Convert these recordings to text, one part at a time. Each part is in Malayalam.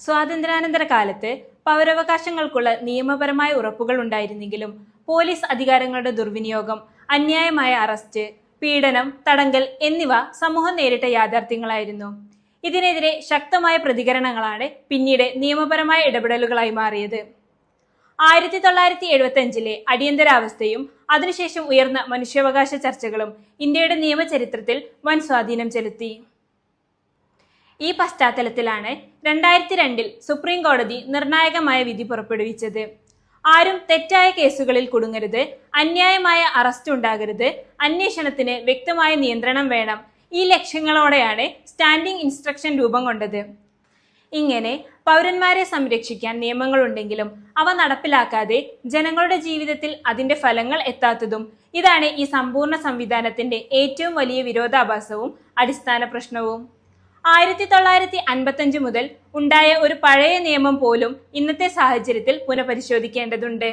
സ്വാതന്ത്ര്യാനന്തര കാലത്ത് പൗരവകാശങ്ങൾക്കുള്ള നിയമപരമായ ഉറപ്പുകൾ ഉണ്ടായിരുന്നെങ്കിലും പോലീസ് അധികാരങ്ങളുടെ ദുർവിനിയോഗം അന്യായമായ അറസ്റ്റ് പീഡനം തടങ്കൽ എന്നിവ സമൂഹം നേരിട്ട യാഥാർത്ഥ്യങ്ങളായിരുന്നു. ഇതിനെതിരെ ശക്തമായ പ്രതികരണങ്ങളാണ് പിന്നീട് നിയമപരമായ ഇടപെടലുകളായി മാറിയത്. ആയിരത്തി തൊള്ളായിരത്തി എഴുപത്തി അഞ്ചിലെ അടിയന്തരാവസ്ഥയും അതിനുശേഷം ഉയർന്ന മനുഷ്യാവകാശ ചർച്ചകളും ഇന്ത്യയുടെ നിയമചരിത്രത്തിൽ വൻ സ്വാധീനം ചെലുത്തി. ഈ പശ്ചാത്തലത്തിലാണ് രണ്ടായിരത്തി രണ്ടിൽ സുപ്രീം കോടതി നിർണായകമായ വിധി പുറപ്പെടുവിച്ചത്. ആരും തെറ്റായ കേസുകളിൽ കുടുങ്ങരുത് അന്യായമായ അറസ്റ്റ് ഉണ്ടാകരുത് അന്വേഷണത്തിന് വ്യക്തമായ നിയന്ത്രണം വേണം. ഈ ലക്ഷ്യങ്ങളോടെയാണ് സ്റ്റാൻഡിംഗ് ഇൻസ്ട്രക്ഷൻ രൂപം കൊണ്ടത്. ഇങ്ങനെ പൗരന്മാരെ സംരക്ഷിക്കാൻ നിയമങ്ങളുണ്ടെങ്കിലും അവ നടപ്പിലാക്കാതെ ജനങ്ങളുടെ ജീവിതത്തിൽ അതിന്റെ ഫലങ്ങൾ എത്താത്തതും ഇതാണ് ഈ സമ്പൂർണ സംവിധാനത്തിന്റെ ഏറ്റവും വലിയ വിരോധാഭാസവും അടിസ്ഥാന പ്രശ്നവും. ആയിരത്തി തൊള്ളായിരത്തി അൻപത്തഞ്ച് മുതൽ ഉണ്ടായ ഒരു പഴയ നിയമം പോലും ഇന്നത്തെ സാഹചര്യത്തിൽ പുനഃപരിശോധിക്കേണ്ടതുണ്ട്.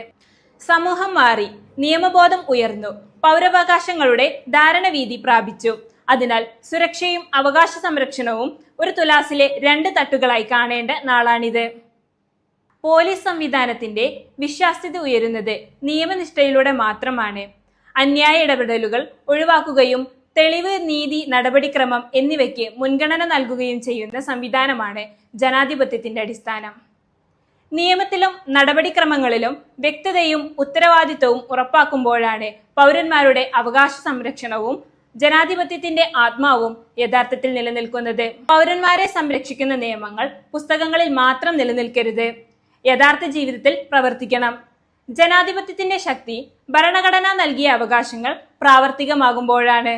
സമൂഹം മാറി നിയമബോധം ഉയർന്നു പൗരാവകാശങ്ങളുടെ ധാരണവീതി പ്രാപിച്ചു. അതിനാൽ സുരക്ഷയും അവകാശ സംരക്ഷണവും ഒരു തുലാസിലെ രണ്ട് തട്ടുകളായി കാണേണ്ട നാളാണിത്. പോലീസ് സംവിധാനത്തിന്റെ വിശ്വാസ്യത ഉയരുന്നത് നിയമനിഷ്ഠയിലൂടെ മാത്രമാണ്. അന്യായ ഇടപെടലുകൾ ഒഴിവാക്കുകയും തെളിവ് നീതി നടപടിക്രമം എന്നിവയ്ക്ക് മുൻഗണന നൽകുകയും ചെയ്യുന്ന സംവിധാനമാണ് ജനാധിപത്യത്തിന്റെ അടിസ്ഥാനം. നിയമത്തിലും നടപടിക്രമങ്ങളിലും വ്യക്തതയും ഉത്തരവാദിത്വവും ഉറപ്പാക്കുമ്പോഴാണ് പൗരന്മാരുടെ അവകാശ സംരക്ഷണവും ജനാധിപത്യത്തിന്റെ ആത്മാവും യഥാർത്ഥത്തിൽ നിലനിൽക്കുന്നത്. പൗരന്മാരെ സംരക്ഷിക്കുന്ന നിയമങ്ങൾ പുസ്തകങ്ങളിൽ മാത്രം നിലനിൽക്കരുത്. യഥാർത്ഥ ജീവിതത്തിൽ പ്രവർത്തിക്കണം. ജനാധിപത്യത്തിന്റെ ശക്തി ഭരണഘടന നൽകിയ അവകാശങ്ങൾ പ്രാവർത്തികമാകുമ്പോഴാണ്.